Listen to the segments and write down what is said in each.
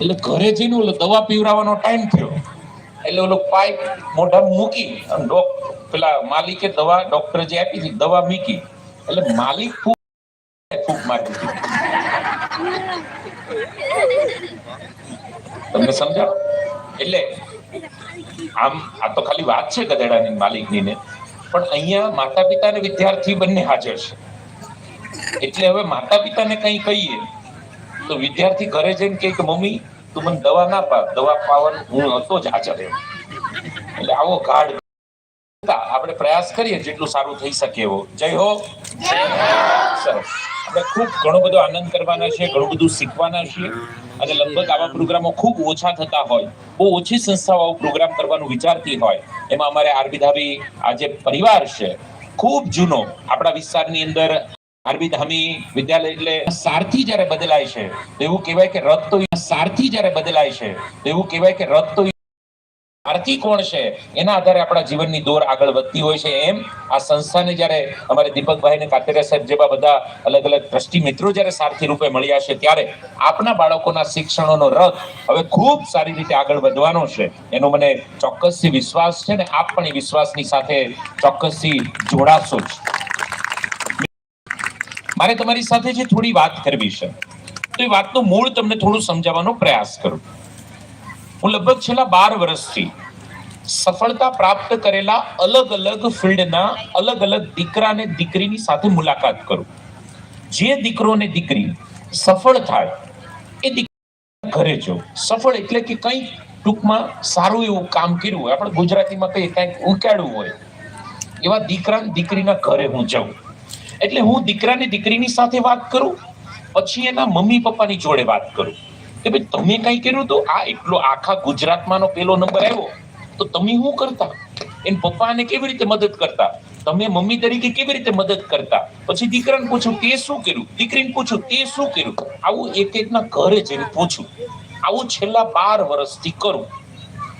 એટલે ઘરે જઈને ઓલો દવા પીવડાવવાનો ટાઈમ થયો. એટલે ઓલો પાઇપ મોઢામાં મૂકી અને પેલા માલિકે દવા ડોક્ટરે જે આપી હતી, દવા મૂકી. એટલે માલિક ફૂક ફૂક મારી તમને સમજાવો એટલે આમ, આ તો ખાલી વાત છે ગધેડાની માલિકની ને. પણ અહીંયા માતા પિતા અને વિદ્યાર્થી બંને હાજર છે. એટલે હવે માતા પિતાને કંઈ કહીએ તો વિદ્યાર્થી ઘરે જઈને કે, મમ્મી, તું મને દવા ના પા દવા પાવાનું હું હતો જ હાજર એમ એટલે આવો ગાઢ આપણે પ્રયાસ કરીએ જેટલું સારું થઈ શકે એવો. જય હો. સરસ. આપણે ખૂબ ઘણો બધો આનંદ કરવાના છે ઘણું બધું શીખવાના છીએ. અને લગભગ આવા પ્રોગ્રામો ખૂબ ઓછા થતા હોય. બહુ ઓછી સંસ્થાઓ આવો પ્રોગ્રામ કરવાનું વિચારતી હોય. એમાં અમારે આરબી ધાબી આ જે પરિવાર છે, ખૂબ જૂનો આપણા વિસ્તારની અંદર આરબી ધામી વિદ્યાલય એટલે સારથી જ્યારે બદલાય છે એવું કહેવાય કે રથ તો સારથી જ્યારે બદલાય છે એવું કહેવાય કે રથ તો સારથી કોણ છે? એના આધારે આપણા જીવનની દોર આગળ વધતી હોય છે. એમ આ સંસ્થાને જ્યારે અમારે દીપકભાઈ ને કાતેરિયા સાહેબ જેવા બધા અલગ અલગ દ્રષ્ટિ મિત્રો જ્યારે સારથી રૂપે મળ્યા છે, ત્યારે આપના બાળકોના શિક્ષણોનો રથ હવે ખૂબ સારી રીતે આગળ વધવાનો છે. એનો મને ચોક્કસથી વિશ્વાસ છે ને આપ પણ એ વિશ્વાસની સાથે ચોક્કસથી જોડાશો જ. મારે તમારી સાથે જે થોડી વાત કરવી છે, તો એ વાતનું મૂળ તમને થોડું સમજાવવાનો પ્રયાસ કરું. હું લગભગ છેલ્લા બાર વર્ષથી સફળતા પ્રાપ્ત કરેલા અલગ અલગ ફિલ્ડના અલગ અલગ દીકરા અને દીકરીની સાથે મુલાકાત કરું. જે દીકરો ને દીકરી સફળ થાય, એ દીકરા ઘરે જો. સફળ એટલે કે કંઈક ટૂંકમાં સારું એવું કામ કર્યું હોય. આપણે ગુજરાતીમાં કંઈ કંઈક ઉકાળ્યું હોય. એવા દીકરા દીકરીના ઘરે હું જાઉં. એટલે હું દીકરાને દીકરીની સાથે વાત કરું, પછી એના મમ્મી પપ્પાની જોડે વાત કરું. કે ભાઈ, તમે કઈ કર્યું તો આ એટલો આખા ગુજરાતમાંનો પેલો નંબર આવ્યો. તો તમે શું કરતા? એને પપ્પાને કેવી રીતે મદદ કરતા? તમે મમ્મી તરીકે કેવી રીતે મદદ કરતા? પછી દીકરાને પૂછું, તે શું કર્યું? દીકરીને પૂછું, તે શું કર્યું? આવું એક એકના ઘરે જઈને પૂછું. આવું છેલ્લા બાર વર્ષથી કરું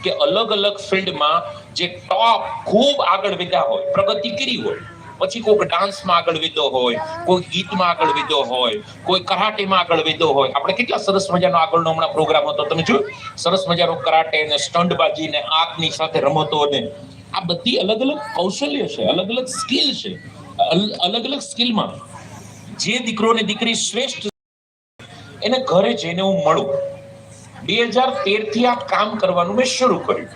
કે અલગ અલગ ફિલ્ડમાં જે ટોપ ખૂબ આગળ વધ્યા હોય, પ્રગતિ કરી હોય પછી કોઈક ડાન્સમાં આગળ વીધો હોય, કોઈ ગીતમાં આગળ વીધો હોય, કોઈ કરાટેમાં આગળ વીધો હોય. આપણે કેટલા સરસ મજાનો આગળનો હમણાં પ્રોગ્રામ હતો, તમે જોયું? સરસ મજાનો કરાટે ને સ્ટંટબાજી ને આગની સાથે રમતો ને આ બધી અલગ અલગ કૌશલ્ય છે, અલગ અલગ સ્કિલ છે. અલ- અલગ અલગ સ્કિલમાં જે દીકરો ને દીકરી શ્રેષ્ઠ એને ઘરે જઈને હું મળું. બે હજાર તેરથી આ કામ કરવાનું મેં શરૂ કર્યું.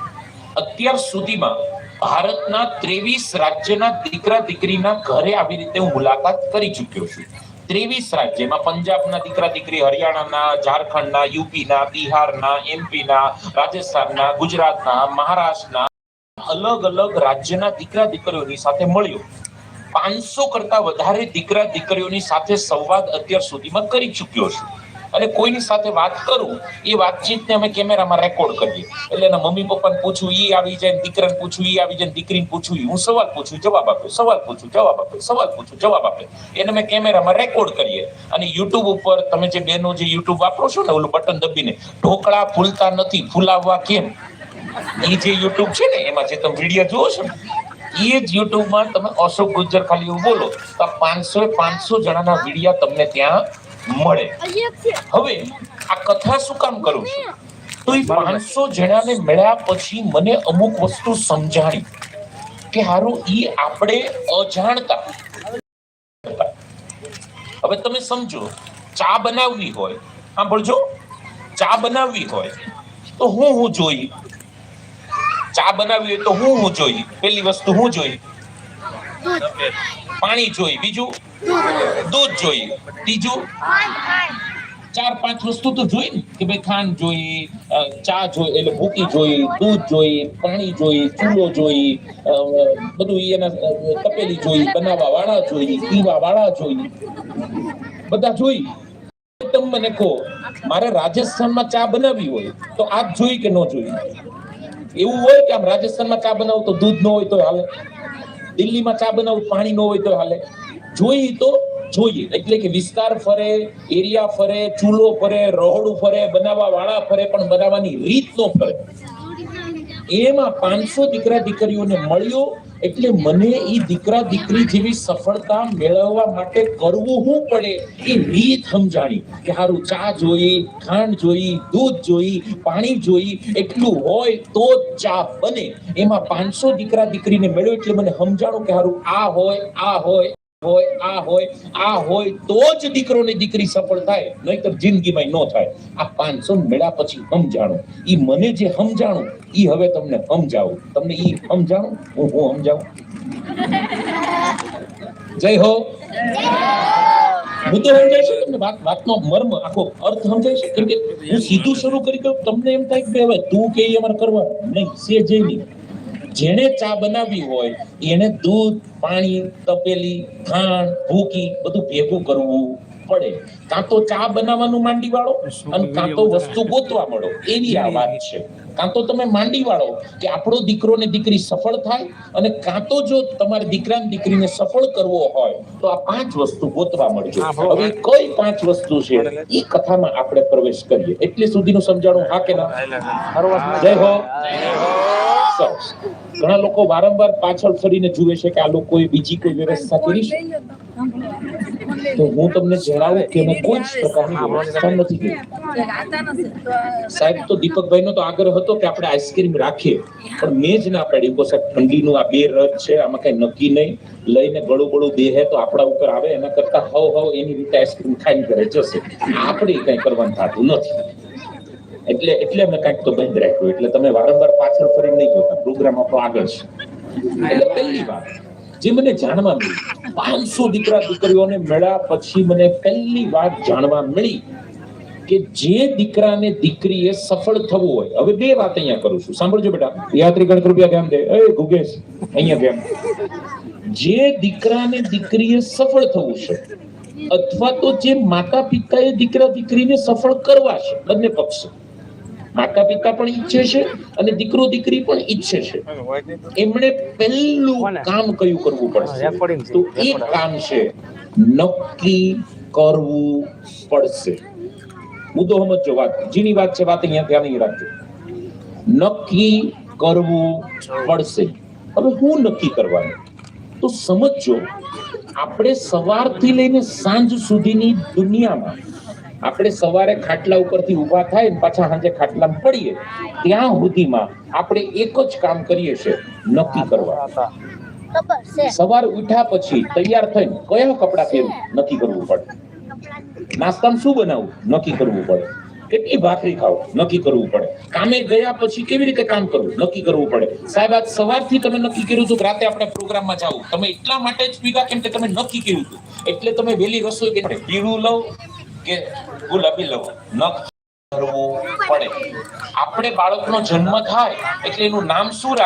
અત્યાર સુધીમાં ભારતના ત્રેવીસ રાજ્યના દીકરા દીકરીના ઘરે આવી રીતે હું મુલાકાત કરી ચૂક્યો છું. ત્રેવીસ રાજ્યમાં પંજાબના દીકરા દીકરી હરિયાણાના, ઝારખંડના, યુપીના, બિહારના, એમપીના, રાજસ્થાનના, ગુજરાતના, મહારાષ્ટ્રના અલગ અલગ રાજ્યના દીકરા દીકરીઓની સાથે મળ્યો. પાંચસો કરતા વધારે દીકરા દીકરીઓની સાથે સંવાદ અત્યાર સુધીમાં કરી ચૂક્યો છું. અને કોઈની સાથે વાત કરું, એ વાતચીતને અમે કેમેરામાં રેકોર્ડ કરીએ. એટલે એના મમ્મી પપ્પાને પૂછું, ઈ આવી જાય દીકરાને પૂછું, ઈ આવી જાય દીકરીને પૂછું. હું સવાલ પૂછું, જવાબ આપે, સવાલ પૂછું, જવાબ આપે, સવાલ પૂછું, જવાબ આપે. એને અમે કેમેરામાં રેકોર્ડ કરીએ. અને યુટ્યુબ ઉપર તમે જે બેનો જે યુટ્યુબ વાપરો છો ને, ઓલું બટન દબીને, ઢોકળા ફૂલતા નથી, ફૂલાવવા કેમ? એ જે યુટ્યુબ છે ને, એમાં જે તમે વીડિયો જુઓ છો ને એ જ યુટ્યુબમાં તમે અશોક ગુજ્જર ખાલી બોલો, તો પાંચસો પાંચસો જણાના વિડીયા તમને ત્યાં મળે. હવે આ કથા શું કામ કરું છું? તો એ પાંચસો જણાને મળ્યા પછી મને અમુક વસ્તુ સમજાણી કે હારું ઈ આપણે અજાણતા. હવે તમે સમજો ચા બનાવવી હોય સાંભળજો ચા બનાવવી હોય તો હું હું જોઈ? ચા બનાવવી હોય તો હું હું જોઈ? પેલી વસ્તુ હું જોઈ? પાણી જોઈ. બીજું? દૂધ જોઈએ. ત્રીજું? ચાર પાંચ વસ્તુ તો જોઈ ને કે ભાઈ ખાંડ જોઈ ચા જોઈ એટલે ભૂકી જોઈ દૂધ જોઈ પાણી જોઈ ચૂલો જોઈ બધું એના તપેલી જોઈ બનાવવા વાળા જોઈ પીવા વાળા જોઈ બધા જોઈ. તમે મને કહો મારે રાજસ્થાનમાં ચા બનાવવી હોય તો આ જ જોઈ કે ન જોઈ? એવું હોય કે આમ રાજસ્થાનમાં ચા બનાવું તો દૂધ ન હોય તો હાલે? દિલ્હીમાં ચા બનાવું પાણી ન હોય તો હાલે? જોઈ તો જોઈએ. એટલે કે વિસ્તાર ફરે, એરિયા ફરે, ચૂલો ફરે, રહોડું ફરે, બનાવવા વાળા ફરે, પણ બનાવવાની રીત નો ફરે. એમાં પાંચસો દીકરા દીકરીઓને મળ્યો એટલે મને એ દીકરા દીકરી જેવી સફળતા મેળવવા માટે કરવું શું પડે એ રીત સમજાણી. કે હારું ચા જોઈ, ખાંડ જોઈ, દૂધ જોઈ, પાણી જોઈ, એટલું હોય તો જ ચા બને. એમાં પાંચસો દીકરા દીકરીને મળ્યો એટલે મને સમજાણું કે હારું આ હોય આ હોય હોય, આ હોય આ હોય, તો જ દીકરો ને દીકરી સફળ થાય. નહીતર જિંદગીમાં ન થાય. આ પાંચસો મેળા પછી સમજાણું. એ મને જે સમજાણું એ હવે તમને સમજાવું. તમને ઈ સમજાણું? હું હું સમજાવું? જય હો. મુદ્દો સમજાય છે તમને વાત, વાતનો મર્મ, આખો અર્થ સમજાય છે? કેમ કે હું સીધું શરૂ કરી દઉં તમને એમ થાય કે હવે તું કે અમારે કરવા? નહીં, સે જઈ નહીં. જેણે ચા બનાવી હોય એને દૂધ પાણી તપેલી ખાંડ ભૂકી બધું ભેગું કરવું પડે. કાં તો ચા બનાવવાનું માંડી વાળો અને કાં તો વસ્તુ ગોતવા મળો. એવી આ વાત છે. કાં તો તમે માંડી વાળો કે આપણો દીકરો ને દીકરી સફળ થાય અને કાં તો જો તમારે દીકરા ને દીકરીને સફળ કરવો હોય તો આ પાંચ વસ્તુ ગોતવા મળજો. હવે કઈ પાંચ વસ્તુ છે એ કથામાં આપણે પ્રવેશ કરીએ. એટલે સુધીનું સમજાણું હા કે ના? જય હો. સરસ ઘણા લોકો વારંવાર પાછળ ફરીને જુએ છે કે આ લોકોએ બીજી કોઈ વ્યવસ્થા કરી છે? તો હું તમને જણાવું કે મેં કોઈ જ પ્રકારની વ્યવસ્થા નથી કરી. સાહેબ, તો દીપકભાઈનો તો આગ્રહ હતો કે આપણે આઈસ્ક્રીમ રાખીએ. પણ મેં જ ના પાડી. કે સાહેબ ઠંડીનું આ બે રથ છે, આમાં કઈ નક્કી નહીં. લઈને ગળું ગળું દેહ તો આપણા ઉપર આવે. એના કરતા હવ હવ એની રીતે આઈસ્ક્રીમ ખાઈને ઘરે જશે. આપણે કઈ કરવાનું થતું નથી. એટલે એટલે મેં કાંઈક તો બંધ રાખ્યું. એટલે તમે વારંવાર પાછળ ફરી નહીં જોતા. પ્રોગ્રામ આપણો આગળ છે. એટલે પહેલી વાત, જે મને જાણવા મળી, પાંચસો દીકરા દીકરીઓને મળ્યા પછી મને પહેલી વાત જાણવા મળી કે જે દીકરાને દીકરીએ સફળ થવું હોય, હવે બે વાત અહીંયા કરું છું. સાંભળજો બેટા. યાત્રી ગણ કૃપયા ધ્યાન દે. એ, ગુગેશ, અહીંયા ધ્યાન જે દીકરાને દીકરીએ સફળ થવું છે, અથવા તો જે માતા પિતાએ દીકરા દીકરીને સફળ કરવા છે, બંને પક્ષ. માતા પિતા પણ ઈચ્છે છે અને દીકરો દીકરી પણ ઈચ્છે છે. એમણે પહેલું કામ કયું કરવું પડશે? તો એ કામ છે નક્કી કરવું પડશે. મુદ્દો સમજો વાત જેની વાત છે વાત અહીંયા ધ્યાન નહીં રાખજો. નક્કી કરવું પડશે. હવે હું નક્કી કરવાનું? તો સમજો આપણે સવારથી લઈને સાંજ સુધીની દુનિયામાં આપણે સવારે ખાટલા ઉપરથી ઊભા થાય ને પાછા સાંજે ખાટલા પડીએ ત્યાં સુધીમાં આપણે એક જ કામ કરીએ છે નક્કી કરવા સવાર ઉઠ્યા પછી તૈયાર થઈને કયા કપડા પહેરવું નક્કી કરવું પડે. નાસ્તામાં શું બનાવવું નક્કી કરવું પડે. કેટલી ભાખરી ખાવ નક્કી કરવું પડે. કામે ગયા પછી કેવી રીતે કામ કરવું? નક્કી કરવું પડે. સાહેબ આજ સવારથી તમે નક્કી કર્યું હતું રાતે આપણે પ્રોગ્રામમાં જાવ તમે એટલા માટે જ પીગા કેમ કે તમે નક્કી કર્યું હતું. એટલે તમે વહેલી રસોઈ કે પીળું લઉં કે ગુલાબી લવ નખ કરવું પડે. આપણે બાળકનો જન્મ થાય એટલે એનું નામ શું